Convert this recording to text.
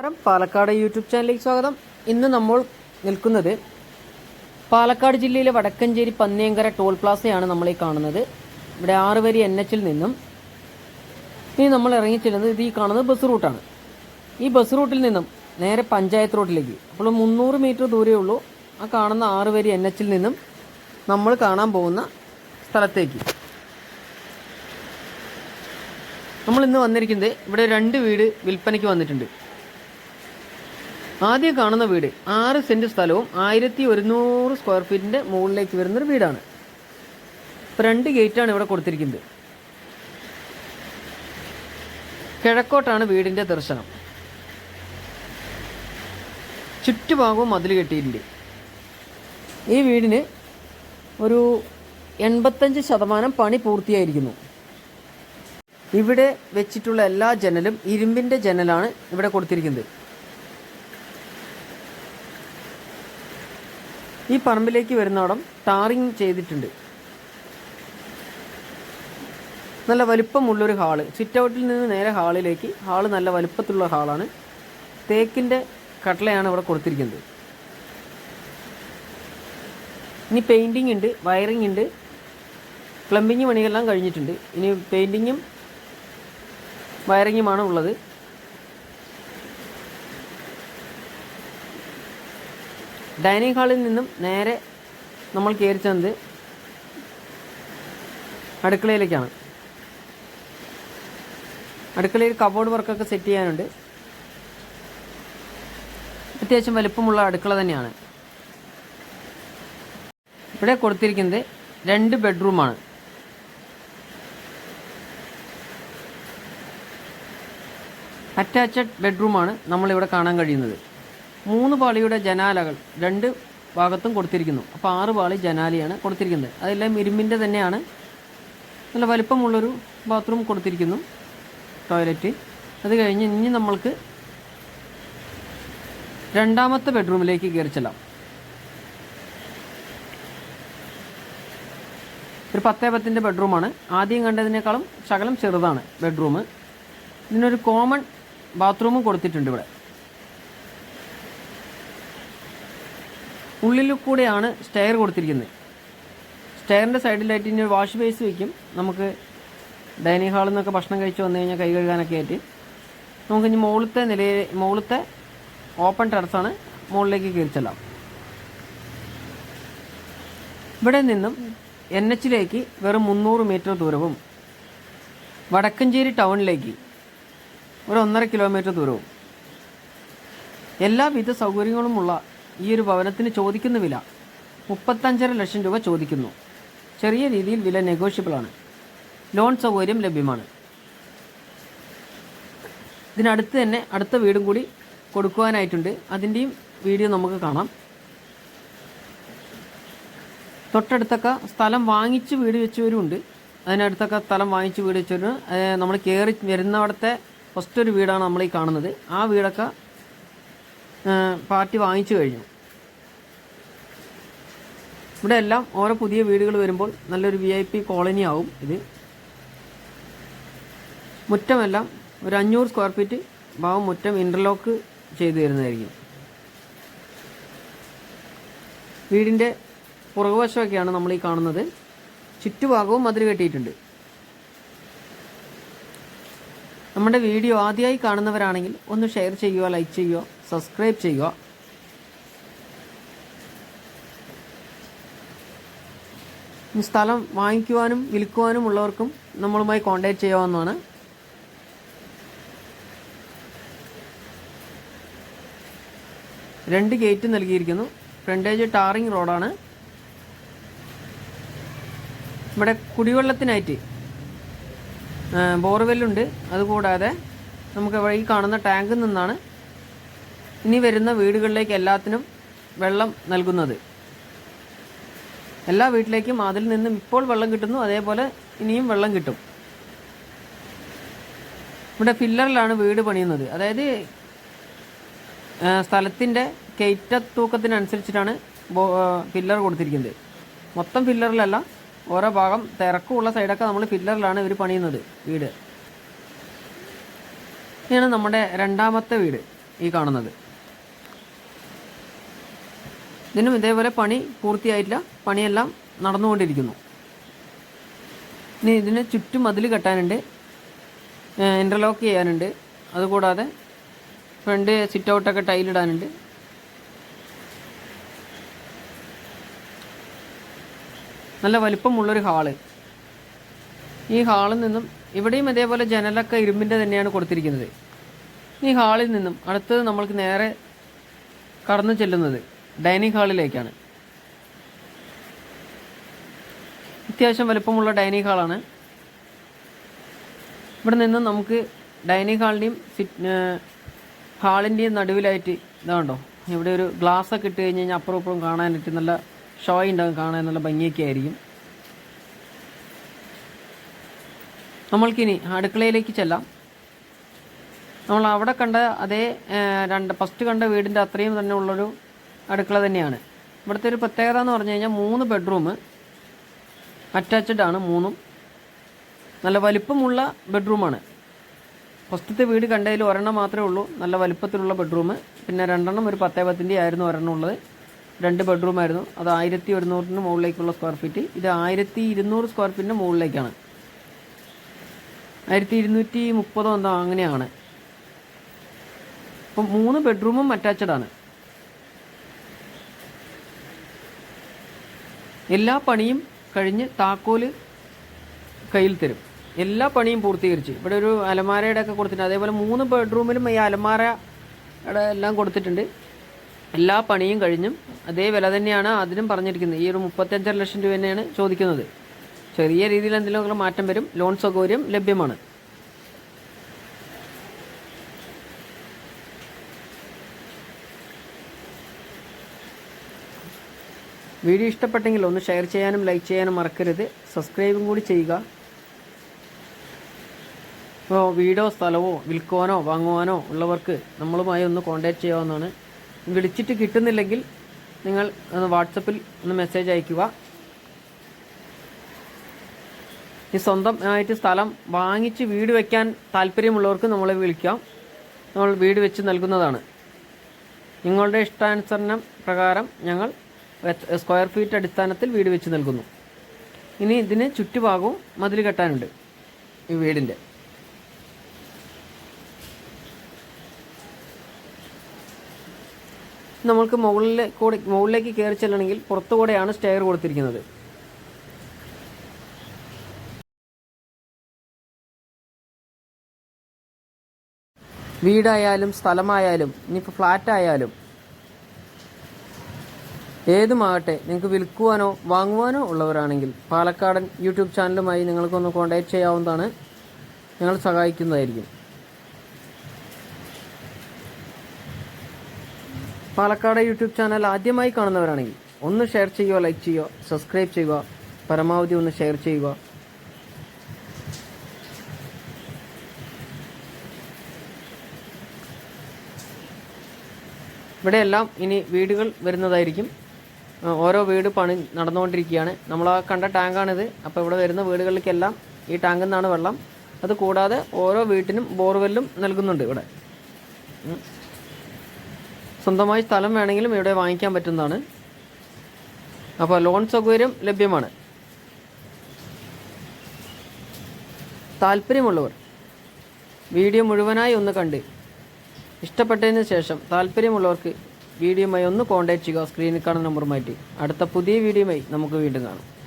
നമസ്കാരം. പാലക്കാട് യൂട്യൂബ് ചാനലിലേക്ക് സ്വാഗതം. ഇന്ന് നമ്മൾ നിൽക്കുന്നത് പാലക്കാട് ജില്ലയിലെ വടക്കഞ്ചേരി പന്നിയങ്കര ടോൾ പ്ലാസയാണ് നമ്മൾ ഈ കാണുന്നത്. ഇവിടെ ആറ് വരി എൻ എച്ചിൽ നിന്നും ഇനി നമ്മൾ ഇറങ്ങി ചെല്ലുന്നത് ഇത് ഈ കാണുന്നത് ബസ് റൂട്ടാണ് ഈ ബസ് റൂട്ടിൽ നിന്നും നേരെ പഞ്ചായത്ത് റോഡിലേക്ക്. അപ്പോൾ മുന്നൂറ് മീറ്റർ ദൂരമേ ഉള്ളൂ. ആ കാണുന്ന ആറ് വരി എൻ എച്ചിൽ നിന്നും നമ്മൾ കാണാൻ പോകുന്ന സ്ഥലത്തേക്ക്. നമ്മൾ ഇന്ന് വന്നിരിക്കുന്നത് ഇവിടെ രണ്ട് വീട് വിൽപ്പനയ്ക്ക് വന്നിട്ടുണ്ട്. ആദ്യം കാണുന്ന വീട് ആറ് സെന്റ് സ്ഥലവും ആയിരത്തി ഒരുന്നൂറ് സ്ക്വയർ ഫീറ്റിന്റെ മുകളിലേക്ക് വരുന്നൊരു വീടാണ്. ഫ്രണ്ട് രണ്ട് ഗേറ്റാണ് ഇവിടെ കൊടുത്തിരിക്കുന്നത്. കിഴക്കോട്ടാണ് വീടിന്റെ ദർശനം. ചുറ്റുഭാഗവും മതിൽ കെട്ടിയിട്ടുണ്ട്. ഈ വീടിന് ഒരു എൺപത്തഞ്ച് ശതമാനം പണി പൂർത്തിയായിരിക്കുന്നു. ഇവിടെ വെച്ചിട്ടുള്ള എല്ലാ ജനലും ഇരുമ്പിന്റെ ജനലാണ് ഇവിടെ കൊടുത്തിരിക്കുന്നത്. ഈ പറമ്പിലേക്ക് വരുന്നവിടം ടാറിങ് ചെയ്തിട്ടുണ്ട്. നല്ല വലിപ്പമുള്ളൊരു ഹാൾ. സിറ്റ് ഔട്ടിൽ നിന്ന് നേരെ ഹാളിലേക്ക്. ഹാൾ നല്ല വലിപ്പത്തിലുള്ള ഹാളാണ്. തേക്കിന്റെ കട്ടളയാണ് ഇവിടെ കൊടുത്തിരിക്കുന്നത്. ഇനി പെയിന്റിംഗ് ഉണ്ട് വയറിംഗ് ഉണ്ട്. പ്ലംബിങ് പണികളെല്ലാം കഴിഞ്ഞിട്ടുണ്ട്. ഇനി പെയിന്റിങ്ങും വയറിങ്ങുമാണ് ഉള്ളത്. ഡൈനിങ് ഹാളിൽ നിന്നും നേരെ നമ്മൾ കയറി ചെന്നത് അടുക്കളയിലേക്കാണ്. അടുക്കളയിൽ കബോർഡ് വർക്കൊക്കെ സെറ്റ് ചെയ്യാനുണ്ട്. അത്യാവശ്യം വലുപ്പമുള്ള അടുക്കള തന്നെയാണ്. ഇവിടെ കൊടുത്തിരിക്കുന്നത് രണ്ട് ബെഡ്റൂമാണ് അറ്റാച്ചഡ് ബെഡ്റൂമാണ് നമ്മളിവിടെ കാണാൻ കഴിയുന്നത്. മൂന്ന് പാളിയുടെ ജനാലകൾ രണ്ട് ഭാഗത്തും കൊടുത്തിരിക്കുന്നു. അപ്പോൾ ആറ് പാളി ജനാലിയാണ് കൊടുത്തിരിക്കുന്നത്. അതെല്ലാം ഇരുമ്പിന്റെ തന്നെയാണ്. നല്ല വലിപ്പമുള്ളൊരു ബാത്റൂം കൊടുത്തിരിക്കുന്നു. ടോയ്ലറ്റ്. അത് കഴിഞ്ഞ് ഇനി നമ്മൾക്ക് രണ്ടാമത്തെ ബെഡ്റൂമിലേക്ക് കയറി ചെല്ലാം. ഒരു പത്തേ പത്തിന്റെ ബെഡ്റൂമാണ്. ആദ്യം കണ്ടതിനേക്കാളും ശകലം ചെറുതാണ് ബെഡ്റൂം. ഇതിനൊരു കോമൺ ബാത്റൂമും കൊടുത്തിട്ടുണ്ട് ഇവിടെ. ഉള്ളിൽ കൂടെയാണ് സ്റ്റെയർ കൊടുത്തിരിക്കുന്നത് സ്റ്റെയറിന്റെ സൈഡിലായിട്ട് ഇനി ഒരു വാഷ് ബേസ് വയ്ക്കും നമുക്ക് ഡൈനിങ് ഹാളിൽ നിന്നൊക്കെ ഭക്ഷണം കഴിച്ച് വന്നു കഴിഞ്ഞാൽ കൈ കഴുകാനൊക്കെ ആയിട്ട്. നമുക്ക് ഇനി മുകളിലത്തെ നിലയിൽ മുകളിലത്തെ ഓപ്പൺ ടെറസാണ് മുകളിലേക്ക് കയറി ചെല്ലാം. ഇവിടെ നിന്നും എൻ എച്ചിലേക്ക് വെറും മുന്നൂറ് മീറ്റർ ദൂരവും വടക്കഞ്ചേരി ടൗണിലേക്ക് ഒരു ഒന്നര കിലോമീറ്റർ ദൂരവും. എല്ലാവിധ സൗകര്യങ്ങളുമുള്ള ഈ ഒരു ഭവനത്തിന് ചോദിക്കുന്ന വില മുപ്പത്തഞ്ചര ലക്ഷം രൂപ ചോദിക്കുന്നു. ചെറിയ രീതിയിൽ വില നെഗോഷ്യബിൾ ആണ്. ലോൺ സൗകര്യം ലഭ്യമാണ്. ഇതിനടുത്ത് തന്നെ അടുത്ത വീടും കൂടി കൊടുക്കുവാനായിട്ടുണ്ട്. അതിന്റെയും വീഡിയോ നമുക്ക് കാണാം. തൊട്ടടുത്തൊക്കെ സ്ഥലം വാങ്ങിച്ച് വീട് വെച്ചവരുമുണ്ട്. അതിനടുത്തൊക്കെ സ്ഥലം വാങ്ങിച്ച് വീട് വെച്ചവരും നമ്മൾ കയറി വരുന്നവിടത്തെ ഫസ്റ്റ് ഒരു വീടാണ് നമ്മൾ ഈ കാണുന്നത്. ആ വീടൊക്കെ പാർട്ടി വാങ്ങിച്ചു കഴിഞ്ഞു. ഇവിടെ എല്ലാം ഓരോ പുതിയ വീടുകൾ വരുമ്പോൾ നല്ലൊരു വി ഐ പി കോളനി ആവും ഇത്. മുറ്റമെല്ലാം ഒരു അഞ്ഞൂറ് സ്ക്വയർ ഫീറ്റ് ഭാവം മുറ്റം ഇന്റർലോക്ക് ചെയ്തു തരുന്നതായിരിക്കും. വീടിന്റെ പുറകുവശമൊക്കെയാണ് നമ്മൾ ഈ കാണുന്നത്. ചുറ്റുഭാഗവും മതിൽ കെട്ടിയിട്ടുണ്ട്. നമ്മുടെ വീഡിയോ ആദ്യമായി കാണുന്നവരാണെങ്കിൽ ഒന്ന് ഷെയർ ചെയ്യുക ലൈക്ക് ചെയ്യുക സബ്സ്ക്രൈബ് ചെയ്യുക. സ്ഥലം വാങ്ങിക്കുവാനും വിൽക്കുവാനും ഉള്ളവർക്കും നമ്മളുമായി കോണ്ടാക്ട് ചെയ്യാവുന്നതാണ്. രണ്ട് ഗേറ്റ് നൽകിയിരിക്കുന്നു. ഫ്രണ്ടേജ് ടാറിങ് റോഡാണ് ഇവിടെ കുടിവെള്ളത്തിനായിട്ട് ബോർവെല്ലുണ്ട്. അതുകൂടാതെ നമുക്ക് ഈ കാണുന്ന ടാങ്കിൽ നിന്നാണ് ഇനി വരുന്ന വീടുകളിലേക്ക് എല്ലാത്തിനും വെള്ളം നൽകുന്നത്. എല്ലാ വീട്ടിലേക്കും അതിൽ നിന്നും ഇപ്പോൾ വെള്ളം കിട്ടുന്നു അതേപോലെ ഇനിയും വെള്ളം കിട്ടും. ഇവിടെ ഫില്ലറിലാണ് വീട് പണിയുന്നത്. അതായത് സ്ഥലത്തിന്റെ കയറ്റ തൂക്കത്തിനനുസരിച്ചിട്ടാണ് ഫില്ലർ കൊടുത്തിരിക്കുന്നത്. മൊത്തം ഫില്ലറിലല്ല ഓരോ ഭാഗം തിരക്കുള്ള സൈഡൊക്കെ നമ്മൾ ഫില്ലറിലാണ് ഇവർ പണിയുന്നത് വീട്. ഇതാണ് നമ്മുടെ രണ്ടാമത്തെ വീട് ഈ കാണുന്നത്. ഇതിനും ഇതേപോലെ പണി പൂർത്തിയായിട്ടില്ല. പണിയെല്ലാം നടന്നുകൊണ്ടിരിക്കുന്നു. ഇനി ഇതിന് ചുറ്റും മതിൽ കെട്ടാനുണ്ട്. ഇന്റർലോക്ക് ചെയ്യാനുണ്ട്. അതുകൂടാതെ ഫ്രണ്ട് സിറ്റ് ഔട്ടൊക്കെ ടൈലിടാനുണ്ട് നല്ല വലിപ്പമുള്ളൊരു ഹാൾ ഈ ഹാളിൽ നിന്നും ഇവിടെയും ഇതേപോലെ ജനലൊക്കെ ഇരുമ്പിന്റെ തന്നെയാണ് കൊടുത്തിരിക്കുന്നത്. ഈ ഹാളിൽ നിന്നും അടുത്തത് നമ്മൾക്ക് നേരെ കടന്നു ചെല്ലുന്നത്. ഡൈനിങ് ഹാളിലേക്കാണ്. അത്യാവശ്യം വലുപ്പമുള്ള ഡൈനിങ് ഹാളാണ്. ഇവിടെ നിന്ന് നമുക്ക് ഡൈനിങ് ഹാളിന്റെയും സിറ്റ് ഹാളിന്റെയും നടുവിലായിട്ട് ഇതാണ്ടോ ഇവിടെ ഒരു ഗ്ലാസ് ഒക്കെ ഇട്ട് കഴിഞ്ഞ് കഴിഞ്ഞാൽ അപ്പുറം ഇപ്പുറം കാണാനായിട്ട് നല്ല ഷോ ഉണ്ടാകും കാണാൻ നല്ല ഭംഗിയൊക്കെ ആയിരിക്കും. നമ്മൾക്കിനി അടുക്കളയിലേക്ക് ചെല്ലാം. നമ്മൾ അവിടെ കണ്ട അതേ രണ്ട് ഫസ്റ്റ് കണ്ട വീടിന്റെ അത്രയും തന്നെ ഉള്ളൊരു അടുക്കള തന്നെയാണ്. ഇവിടുത്തെ ഒരു പ്രത്യേകത എന്ന് പറഞ്ഞു കഴിഞ്ഞാൽ മൂന്ന് ബെഡ്റൂം അറ്റാച്ച്ഡ് ആണ് മൂന്നും. നല്ല വലിപ്പമുള്ള ബെഡ്റൂമാണ് ഫസ്റ്റത്തെ വീട് കണ്ടതിൽ ഒരെണ്ണം മാത്രമേ ഉള്ളൂ. നല്ല വലിപ്പത്തിലുള്ള ബെഡ്റൂം പിന്നെ രണ്ടെണ്ണം ഒരു പത്തേ പത്തിന്റെ ആയിരുന്നു ഒരെണ്ണം ഉള്ളത്. രണ്ട് ബെഡ്റൂം ആയിരുന്നു. അത് ആയിരത്തി ഒരുന്നൂറിന് മുകളിലേക്കുള്ള സ്ക്വയർ ഫീറ്റ് ഇത് ആയിരത്തി ഇരുന്നൂറ് സ്ക്വയർ ഫീറ്റിന്റെ മുകളിലേക്കാണ്. ആയിരത്തി ഇരുന്നൂറ്റി മുപ്പതോ എന്തോ അങ്ങനെയാണ്. അപ്പം മൂന്ന് ബെഡ്റൂമും അറ്റാച്ച്ഡ് ആണ്. എല്ലാ പണിയും കഴിഞ്ഞ് താക്കോൽ കയ്യിൽ തരും. എല്ലാ പണിയും പൂർത്തീകരിച്ച്. ഇവിടെ ഒരു അലമാരയുടെ ഒക്കെ കൊടുത്തിട്ടുണ്ട്. അതേപോലെ മൂന്ന് ബെഡ്റൂമിലും ഈ അലമാരയുടെ എല്ലാം കൊടുത്തിട്ടുണ്ട്. എല്ലാ പണിയും കഴിഞ്ഞും അതേ വില തന്നെയാണ് അതിനും പറഞ്ഞിരിക്കുന്നത്. ഈ ഒരു മുപ്പത്തഞ്ചര ലക്ഷം രൂപ തന്നെയാണ് ചോദിക്കുന്നത്. ചെറിയ രീതിയിൽ എന്തെങ്കിലുമൊക്കെ മാറ്റം വരും. ലോൺ സൗകര്യം ലഭ്യമാണ്. വീഡിയോ ഇഷ്ടപ്പെട്ടെങ്കിൽ ഒന്ന് ഷെയർ ചെയ്യാനും ലൈക്ക് ചെയ്യാനും മറക്കരുത്. സബ്സ്ക്രൈബും കൂടി ചെയ്യുക. ഇപ്പോൾ വീടോ സ്ഥലമോ വിൽക്കുവാനോ വാങ്ങുവാനോ ഉള്ളവർക്ക് നമ്മളുമായി ഒന്ന് കോൺടാക്റ്റ് ചെയ്യാവുന്നതാണ്. വിളിച്ചിട്ട് കിട്ടുന്നില്ലെങ്കിൽ നിങ്ങൾ ഒന്ന് വാട്സപ്പിൽ ഒന്ന് മെസ്സേജ് അയയ്ക്കുക ഈ സ്വന്തമായിട്ട് സ്ഥലം വാങ്ങിച്ച് വീട് വയ്ക്കാൻ താല്പര്യമുള്ളവർക്ക് നമ്മളെ വിളിക്കാം. നമ്മൾ വീട് വെച്ച് നൽകുന്നതാണ്. നിങ്ങളുടെ ഇഷ്ടാനുസരണം പ്രകാരം ഞങ്ങൾ സ്ക്വയർ ഫീറ്റ് അടിസ്ഥാനത്തിൽ വീട് വെച്ച് നൽകുന്നു. ഇനി ഇതിന് ചുറ്റുഭാഗവും മതിൽ കെട്ടാനുണ്ട് ഈ വീടിന്റെ നമ്മൾക്ക് മുകളിൽ കൂടെ മുകളിലേക്ക് കയറി ചെല്ലണമെങ്കിൽ പുറത്തുകൂടെയാണ് സ്റ്റെയർ കൊടുത്തിരിക്കുന്നത്. വീടായാലും സ്ഥലമായാലും ഇനിയിപ്പോൾ ഫ്ലാറ്റ് ആയാലും ഏതുമാകട്ടെ നിങ്ങൾക്ക് വിൽക്കുവാനോ വാങ്ങുവാനോ ഉള്ളവരാണെങ്കിൽ പാലക്കാടൻ യൂട്യൂബ് ചാനലുമായി നിങ്ങൾക്കൊന്ന് കോൺടാക്റ്റ് ചെയ്യാവുന്നതാണ്. ഞങ്ങൾ സഹായിക്കുന്നതായിരിക്കും. പാലക്കാട് യൂട്യൂബ് ചാനൽ ആദ്യമായി കാണുന്നവരാണെങ്കിൽ ഒന്ന് ഷെയർ ചെയ്യുക ലൈക്ക് ചെയ്യുക സബ്സ്ക്രൈബ് ചെയ്യുക പരമാവധി ഒന്ന് ഷെയർ ചെയ്യുക. ഇവിടെയെല്ലാം ഇനി വീടുകൾ വരുന്നതായിരിക്കും. ഓരോ വീട് പണി നടന്നുകൊണ്ടിരിക്കുകയാണ്. നമ്മൾ ആ കണ്ട ടാങ്കാണിത്. അപ്പോൾ ഇവിടെ വരുന്ന വീടുകളിലേക്കെല്ലാം ഈ ടാങ്കിൽ നിന്നാണ് വെള്ളം. അത് കൂടാതെ ഓരോ വീട്ടിനും ബോർവെല്ലും നൽകുന്നുണ്ട് ഇവിടെ. സ്വന്തമായി സ്ഥലം വേണമെങ്കിലും ഇവിടെ വാങ്ങിക്കാൻ പറ്റുന്നതാണ്. അപ്പോൾ ലോൺ സൗകര്യം ലഭ്യമാണ്. താല്പര്യമുള്ളവർ വീഡിയോ മുഴുവനായി ഒന്ന് കണ്ട്. ഇഷ്ടപ്പെട്ടതിന് ശേഷം താല്പര്യമുള്ളവർക്ക് വീഡിയോയുമായി ഒന്ന് കോൺടാക്ട് ചെയ്യുക. സ്ക്രീനിൽ കാണുന്ന നമ്പർ മാറ്റി. അടുത്ത പുതിയ വീഡിയോയുമായി നമുക്ക് വീണ്ടും കാണാം.